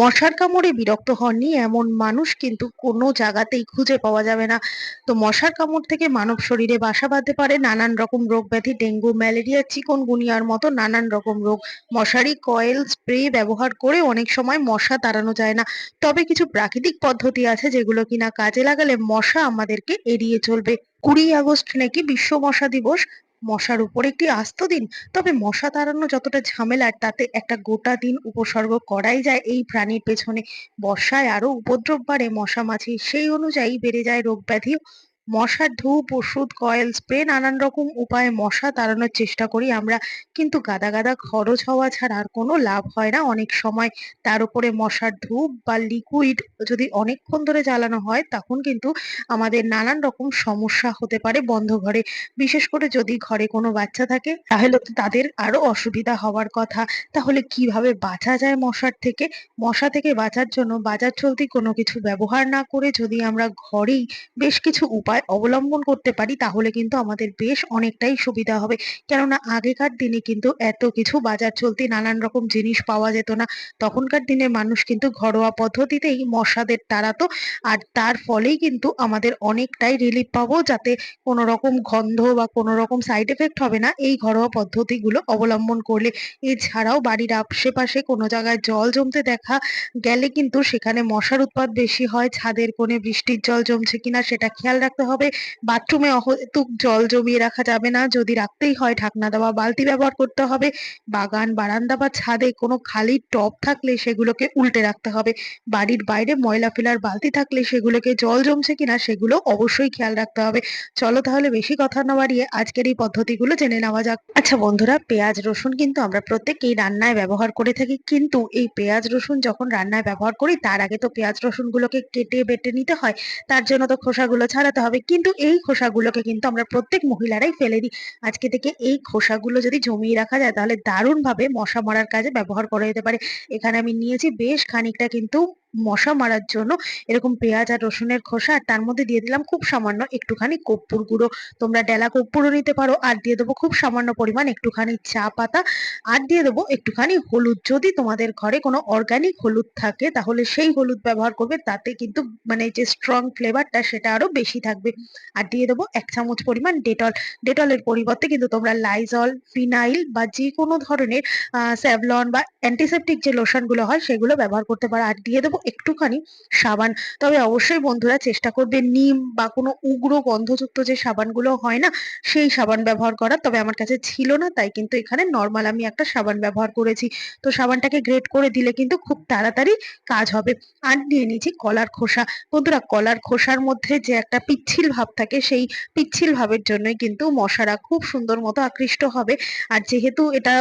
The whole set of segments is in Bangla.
মশার কামড়ে বিরক্ত হননি এমন মানুষ কিন্তু কোনো জায়গাতেই খুঁজে পাওয়া যাবে না। তো মশার কামড় থেকে মানব শরীরে বাসা বাঁধতে পারে নানান রকম রোগ ব্যাধি, ডেঙ্গু, ম্যালেরিয়া চিকনগুনিয়ার মতো নানান রকম রোগ। মশারি, কয়েল, স্প্রে ব্যবহার করে অনেক সময় মশা তাড়ানো যায় না। তবে কিছু প্রাকৃতিক পদ্ধতি আছে যেগুলো কিনা কাজে লাগালে মশা আমাদেরকে এড়িয়ে চলবে। কুড়ি আগস্ট নাকি বিশ্ব মশা দিবস মশার উপর একটি আস্ত দিন। তবে মশা তাড়ানো যতটা ঝামেলার তাতে একটা গোটা দিন উপসর্গ করাই যায়। এই প্রাণীর পেছনে বর্ষায় আরও উপদ্রব বাড়ে। মশা মাছি সেই অনুযায়ী বেড়ে যায় রোগ ব্যাধি মশার ধূপ, ওষুধ, কয়েল, স্প্রে, নানান রকম উপায়ে মশা তাড়ানোর চেষ্টা করি আমরা। কিন্তু গাদা গাদা খরচ হওয়া ছাড়া আর কোনো লাভ হয় না। অনেক সময় তার উপরে মশার ধূপ বা লিকুইড যদি অনেকক্ষণ ধরে জ্বালানো হয়, তখন কিন্তু আমাদের নানান রকম সমস্যা হতে পারে বন্ধ ঘরে বিশেষ করে যদি ঘরে কোনো বাচ্চা থাকে, তাহলে তো তাদের আরও অসুবিধা হওয়ার কথা। তাহলে কীভাবে বাঁচা যায় মশার থেকে? মশা থেকে বাঁচার জন্য বাজার চলতি কোনো কিছু ব্যবহার না করে যদি আমরা ঘরেই বেশ কিছু উপায় অবলম্বন করতে পারি, তাহলে কিন্তু আমাদের বেশ অনেকটাই সুবিধা হবে। কেননা আগেকার দিনে কিন্তু এত কিছু বাজার চলতি নানান রকম জিনিস পাওয়া যেত না। তখনকার দিনে মানুষ কিন্তু ঘরোয়া পদ্ধতিতেই মশাদের তাড়াতো, আর তার ফলেই কিন্তু আমাদের অনেকটাই রিলিফ পাবো, যাতে কোনো রকম গন্ধ বা কোনো রকম সাইড এফেক্ট হবে না এই ঘরোয়া পদ্ধতিগুলো অবলম্বন করলে। এছাড়াও বাড়ির আশেপাশে কোনো জায়গায় জল জমতে দেখা গেলে কিন্তু সেখানে মশার উৎপাত বেশি হয়, ছাদের কোণে বৃষ্টির জল জমছে কিনা সেটা খেয়াল রাখতে হবে। বাথরুমে অহেতুক জল জমিয়ে রাখা যাবে না। যদি রাখতেই হয়, ঢাকনা দেওয়া, বালতি ব্যবহার করতে হবে। বাগান, বারান্দা বা ছাদে কোনো খালি টব থাকলে সেগুলোকে উল্টে রাখতে হবে। বাড়ির বাইরে ময়লা ফেলার বালতি থাকলে সেগুলোকে জল জমছে কিনা সেগুলো অবশ্যই খেয়াল রাখতে হবে। চলো তাহলে বেশি কথা না বাড়িয়ে আজকের এই পদ্ধতিগুলো জেনে নেওয়া যাক। আচ্ছা বন্ধুরা, পেঁয়াজ, রসুন কিন্তু আমরা প্রত্যেকেই রান্নায় ব্যবহার করে থাকি। কিন্তু এই পেঁয়াজ, রসুন যখন রান্নায় ব্যবহার করি, তার আগে তো পেঁয়াজ রসুন গুলোকে কেটে বেটে নিতে হয়। তার জন্য তো খোসাগুলো ছাড়াতে হবে। কিন্তু এই খোসাগুলোকে কিন্তু আমরা প্রত্যেক মহিলারাই ফেলে দিই। আজকে থেকে এই খোসাগুলো যদি জমিয়ে রাখা যায়, তাহলে দারুণভাবে মশা মারার কাজে ব্যবহার করা যেতে পারে। এখানে আমি নিয়েছি বেশ খানিকটা কিন্তু মশা মারার জন্য এরকম পেঁয়াজ আর রসুনের খোসা আর তার মধ্যে দিয়ে দিলাম খুব সামান্য একটুখানি কর্পূর গুঁড়ো। তোমরা ডেলা কর্পূরও নিতে পারো, আর দিয়ে দেবো খুব সামান্য পরিমাণ একটুখানি চা পাতা। আর দিয়ে দেবো একটুখানি হলুদ। যদি তোমাদের ঘরে কোনো অর্গানিক হলুদ থাকে, তাহলে সেই হলুদ ব্যবহার করবে, তাতে কিন্তু মানে যে স্ট্রং ফ্লেভারটা সেটা আরও বেশি থাকবে। আর দিয়ে দেবো এক চামচ পরিমাণ ডেটল। ডেটলের পরিবর্তে কিন্তু তোমরা লাইজল ফিনাইল বা যে কোনো ধরনের স্যাভলন বা অ্যান্টিসেপটিক যে লোশনগুলো হয়, সেগুলো ব্যবহার করতে পারো। আর দিয়ে দেবো একটুখানি সাবান। তবে অবশ্যই বন্ধুরা চেষ্টা করবে নিম বা কোনো উগ্র গন্ধযুক্ত যে সাবানগুলো হয় না, সেই সাবান ব্যবহার করার। তবে আমার কাছে ছিল না, তাই কিন্তু এখানে নর্মাল আমি একটা সাবান ব্যবহার করেছি। তো সাবানটাকে গ্রেট করে দিলে কিন্তু খুব তাড়াতাড়ি কাজ হবে। আর নিয়ে নিয়েছি কলার খোসা। বন্ধুরা, কলার খোসার মধ্যে যে একটা পিচ্ছিল ভাব থাকে, সেই পিচ্ছিল ভাবের জন্যই কিন্তু মশারা খুব সুন্দর মতো আকৃষ্ট হবে। আর যেহেতু এটা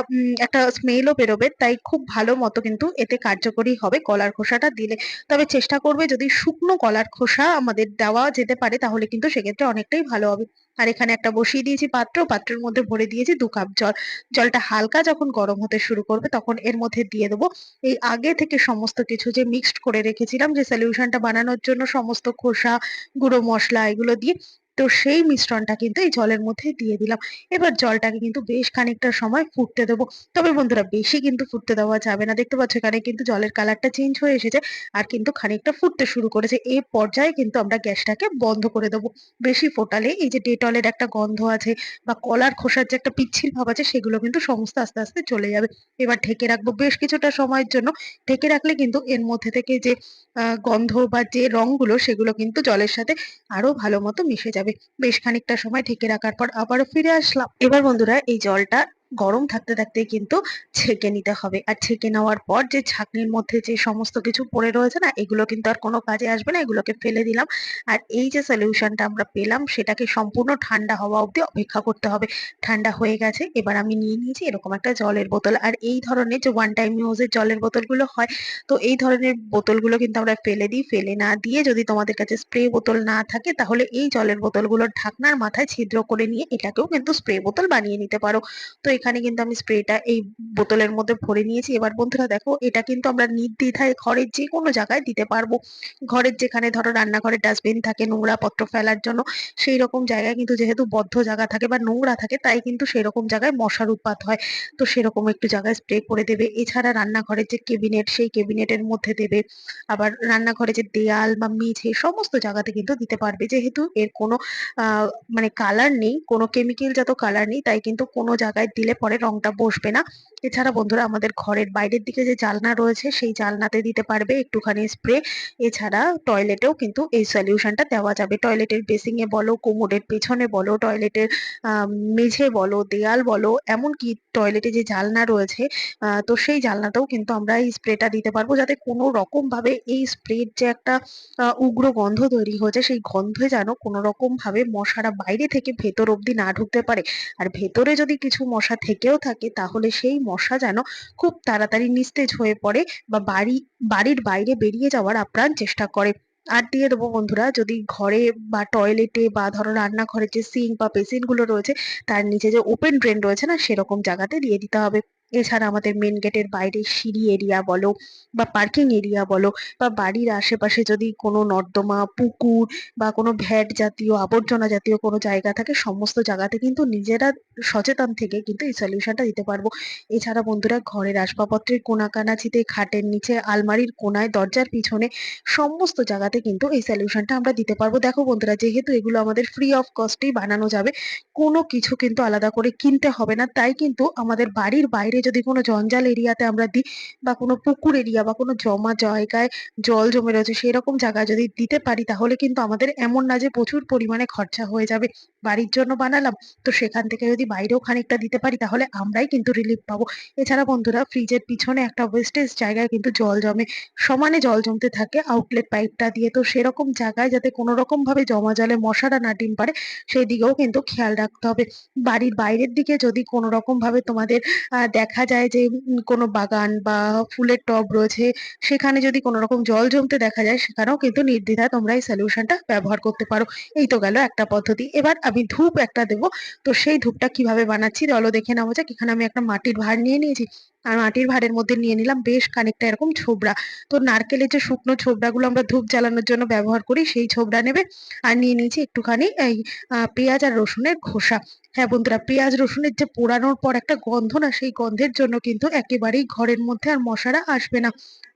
একটা স্মেলও বেরোবে, তাই খুব ভালো মতো কিন্তু এতে কার্যকরী হবে কলার খোসাটা দিলে। তবে চেষ্টা করবে যদি শুকনো কলার খোসা আমাদের দেওয়া যেতে পারে, তাহলে কিন্তু সেক্ষেত্রে অনেকটাই ভালো হবে। আর এখানে একটা বসিয়ে দিয়েছি পাত্র, পাত্রের মধ্যে ভরে দিয়েছি দু কাপ জল। জলটা হালকা যখন গরম হতে শুরু করবে তখন এর মধ্যে দিয়ে দেবো। এই আগে থেকে সমস্ত কিছু যে মিক্সড করে রেখেছিলাম, যে সলিউশনটা বানানোর জন্য সমস্ত খোসা, গুঁড়ো মশলা এগুলো দিয়ে তো সেই মিশ্রণটা কিন্তু এই জলের মধ্যে দিয়ে দিলাম। এবার জলটাকে কিন্তু বেশ খানিকটা সময় ফুটতে দেবো। তবে বন্ধুরা, বেশি কিন্তু ফুটতে দেওয়া যাবে না। দেখতে পাচ্ছ এখানে কিন্তু জলের কালারটা চেঞ্জ হয়ে এসেছে আর কিন্তু খানিকটা ফুটতে শুরু করেছে। এই পর্যায়ে কিন্তু আমরা গ্যাসটাকে বন্ধ করে দেবো। বেশি ফোটালে এই যে ডেটলের একটা গন্ধ আছে বা কলার খোসার যে একটা পিচ্ছিল ভাব আছে, সেগুলো কিন্তু সমস্ত আস্তে আস্তে চলে যাবে। এবার ঢেকে রাখব বেশ কিছুটা সময়ের জন্য। ঢেকে রাখলে কিন্তু এর মধ্যে থেকে যে গন্ধ বা যে রঙগুলো, সেগুলো কিন্তু জলের সাথে আরও ভালো মতো মিশে যাবে। বেশ খানিকটা সময় ঢেকে রাখার পর আবারও ফিরে আসলাম। এবার বন্ধুরা এই জলটা গরম থাকতে থাকতে কিন্তু ছেঁকে নিতে হবে। আর ছেঁকে নেওয়ার পর যে ছাঁকনির মধ্যে যে সমস্ত কিছু পড়ে রয়েছে না, এগুলো কিন্তু আর কোনো কাজে আসবে না, এগুলোকে ফেলে দিলাম। আর এই যে সলিউশনটা আমরা পেলাম, সেটাকে সম্পূর্ণ ঠান্ডা হওয়া অবধি অপেক্ষা করতে হবে। ঠান্ডা হয়ে গেছে, এবার আমি নিয়ে নিয়েছি এরকম একটা জলের বোতল। আর এই ধরনের যে ওয়ান টাইম ইউজের জলের বোতলগুলো হয়, তো এই ধরনের বোতলগুলো কিন্তু আমরা ফেলে দিই, ফেলে না দিয়ে যদি তোমাদের কাছে স্প্রে বোতল না থাকে, তাহলে এই জলের বোতলগুলোর ঢাকনার মাথায় ছিদ্র করে নিয়ে এটাকেও কিন্তু স্প্রে বোতল বানিয়ে নিতে পারো। তো এখানে কিন্তু আমি স্প্রেটা এই বোতলের মধ্যে ভরে নিয়েছি। এবার বন্ধুরা দেখো, এটা কিন্তু আমরা নির্দ্বিধায় ঘরের যে কোনো জায়গায় দিতে পারব। ঘরের যেখানে ধরো রান্নাঘরের ডাস্টবিন থাকে নোংরা পত্র ফেলার জন্য সেই রকম জায়গায় কিন্তু যেহেতু বদ্ধ জায়গা থাকে বা নোংরা থাকে, তাই কিন্তু সেই রকম জায়গায় মশার উৎপাত হয়। তো সেরকম একটু জায়গায় স্প্রে করে দেবে। এছাড়া রান্নাঘরের যে কেবিনেট সেই কেবিনেটের মধ্যে দেবে। আবার রান্নাঘরে যে দেয়াল বা মেঝে, সমস্ত জায়গাতে কিন্তু দিতে পারবে। যেহেতু এর কোনো মানে কালার নেই, কোনো কেমিক্যাল জাত কালার নেই, তাই কিন্তু কোনো জায়গায় দিলে পরে রংটা বসবে না। এছাড়া বন্ধুরা, আমাদের ঘরের বাইরের দিকে যে জালনা রয়েছে, সেই জালনাতে দিতে পারবে একটুখানি স্প্রে এছাড়া টয়লেটেও কিন্তু এই সলিউশনটা দেওয়া যাবে। টয়লেটের বেসিং এ বলো কোমোডের পেছনে বলো টয়লেটের মেঝে বলো, দেয়াল বলো, এমনকি টয়লেটে যে জালনা রয়েছে তো সেই জালনাতেও কিন্তু আমরা এই স্প্রেটা দিতে পারব যাতে কোনো রকম ভাবে এই স্প্রের যে একটা উগ্র গন্ধ তৈরি হয়েছে, সেই গন্ধে যেন কোনো রকম ভাবে মশারা বাইরে থেকে ভেতর অব্দি না ঢুকতে পারে। আর ভেতরে যদি কিছু মশা থেকেও থাকে, তাহলে সেই মশা যেন খুব তাড়াতাড়ি নিস্তেজ হয়ে পড়ে বা বাড়ি, বাড়ির বাইরে বেরিয়ে যাওয়ার আপ্রাণ চেষ্টা করে। আর দিয়ে দেবো বন্ধুরা, যদি ঘরে বা টয়লেটে বা ধরো রান্নাঘরে যে সিঙ্ক বা বেসিনগুলো রয়েছে, তার নিচে যে ওপেন ড্রেন রয়েছে না, সেরকম জায়গাতে দিয়ে দিতে হবে। এছাড়া আমাদের মেন গেটের বাইরে সিঁড়ি এরিয়া বলো বা পার্কিং এরিয়া বলো বা বাড়ির আশেপাশে যদি কোনো নর্দমা, পুকুর বা কোনো ভ্যাট জাতীয়, আবর্জনা জাতীয় কোনো জায়গা থাকে, সমস্ত জায়গাতে কিন্তু নিজেরা সচেতন থেকে কিন্তু এই সলিউশনটা দিতে পারব। এছাড়া বন্ধুরা ঘরের আসবাবপত্রের কোনাকানাচিতে, খাটের নিচে, আলমারির কোনায়, দরজার পিছনে সমস্ত জায়গাতে কিন্তু এই সলিউশনটা আমরা দিতে পারব। দেখো বন্ধুরা, যেহেতু এগুলো আমাদের ফ্রি অফ কস্টেই বানানো যাবে, কোনো কিছু কিন্তু আলাদা করে কিনতে হবে না। তাই কিন্তু আমাদের বাড়ির বাইরে যদি কোনো জঞ্জাল এরিয়াতে আমরা দিই বা কোনো পুকুর এরিয়া বা কোনো জমা জায়গায় জল জমে রয়েছে সেরকম জায়গায় যদি দিতে পারি তাহলে কিন্তু আমাদের এমন না যে প্রচুর পরিমাণে খরচা হয়ে যাবে। বাড়ির জন্য বানালাম তো সেখান থেকে যদি বাইরেও খানিকটা দিতে পারি তাহলে আমরাই কিন্তু রিলিফ পাবো। এছাড়া বন্ধুরা ফ্রিজের পিছনে একটা ওয়েস্টেজ জায়গায় কিন্তু জল জমে, সমানে জল জমতে থাকে আউটলেট পাইপটা দিয়ে। তো সেরকম জায়গায় যাতে কোনো রকম ভাবে জমা জলে মশারা না ডিম পারে সেই দিকেও কিন্তু খেয়াল রাখতে হবে। বাড়ির বাইরের দিকে যদি কোনো রকম ভাবে তোমাদের, আহ দেখা যায় যে কোনো বাগান বা ফুলের টব রয়েছে, সেখানে যদি কোনো রকম জল জমতে দেখা যায়, সেখানেও কিন্তু নির্দ্বিধায় তোমরা এই সলিউশনটা ব্যবহার করতে পারো। এই তো গেল একটা পদ্ধতি। এবার আমি ধূপ একটা দেবো। তো সেই ধূপটা কীভাবে বানাচ্ছি? চলো দেখে নেওয়া যাক। এখানে আমি একটা মাটির ভাঁড় নিয়ে নিয়েছি। আর মাটির ভাঁড়ের মধ্যে নিয়ে নিলাম বেশ খানিকটা এরকম ছোবড়া। তো নারকেলের যে শুকনো ছোবড়াগুলো আমরা ধূপ জ্বালানোর জন্য ব্যবহার করি, সেই ছোবড়া নেবে। আর নিয়ে নিয়েছি একটুখানি এই পেঁয়াজ আর রসুনের খোসা। হ্যাঁ বন্ধুরা, পেঁয়াজ রসুনের যে পোড়ানোর পর একটা গন্ধ না, সেই গন্ধের জন্য কিন্তু একেবারেই ঘরের মধ্যে আর মশারা আসবে না।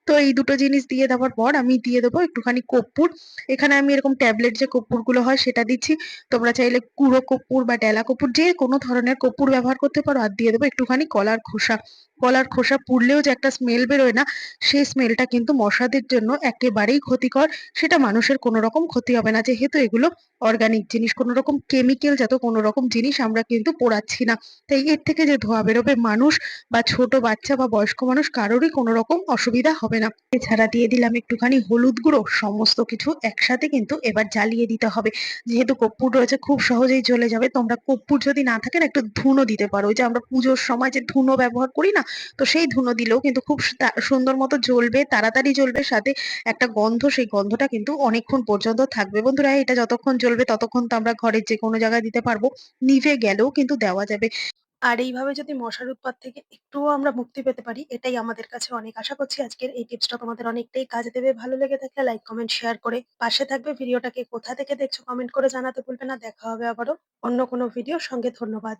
তো এই দুটো জিনিস দিয়ে দেওয়ার পর আমি দিয়ে দেবো একটুখানি কর্পূর। এখানে আমি এরকম ট্যাবলেট যে কর্পূরগুলো হয় সেটা দিচ্ছি। তোমরা চাইলে কুড়ো কর্পূর বা ডেলা কর্পূর, যে কোনো ধরনের কর্পূর ব্যবহার করতে পারো। আর দিয়ে দেবো একটুখানি কলার খোসা। কলার খোসা পুড়লেও যে একটা স্মেল বেরোয় না, সেই স্মেলটা কিন্তু মশাদের জন্য একেবারেই ক্ষতিকর। সেটা মানুষের কোনো রকম ক্ষতি হবে না। যেহেতু এগুলো অর্গানিক জিনিস কোনো রকম কেমিক্যাল জাত কোনো রকম জিনিস আমরা কিন্তু পোড়াচ্ছি না। তাই এর থেকে যে ধোঁয়া বেরোবে মানুষ বা ছোট বাচ্চা বা বয়স্ক মানুষ কারোরই কোনো রকম অসুবিধা হবে না। এছাড়া দিয়ে দিলাম একটুখানি হলুদ গুঁড়ো। সমস্ত কিছু একসাথে কিন্তু এবার জ্বালিয়ে দিতে হবে। যেহেতু কর্পূর রয়েছে, খুব সহজেই জ্বলে যাবে। তোমরা কর্পূর যদি না থাকে না, একটু ধুনো দিতে পারো। যে আমরা পুজোর সময় যে ধুনো ব্যবহার করি না তো সেই ধুনো দিলেও কিন্তু খুব সুন্দর মতো জ্বলবে, তাড়াতাড়ি জ্বলবে, সাথে একটা গন্ধ, সেই গন্ধটা কিন্তু অনেকক্ষণ পর্যন্ত থাকবে। বন্ধুরা, এটা যতক্ষণ জ্বলবে ততক্ষণ তো আমরা ঘরের যে কোনো জায়গায় দিতে পারব, নিভে গেলেও কিন্তু দেওয়া যাবে। আর এইভাবে যদি মশার উৎপাত থেকে একটুও আমরা মুক্তি পেতে পারি, এটাই আমাদের কাছে অনেক আশা করছি। আজকের এই টিপসটা তোমাদের অনেকটাই কাজে দেবে। ভালো লেগে থাকলে লাইক কমেন্ট শেয়ার করে পাশে থাকবে। ভিডিওটাকে কোথা থেকে দেখছ কমেন্ট করে জানাতে ভুলবে না। দেখা হবে আবারও অন্য কোনো ভিডিওর সঙ্গে ধন্যবাদ।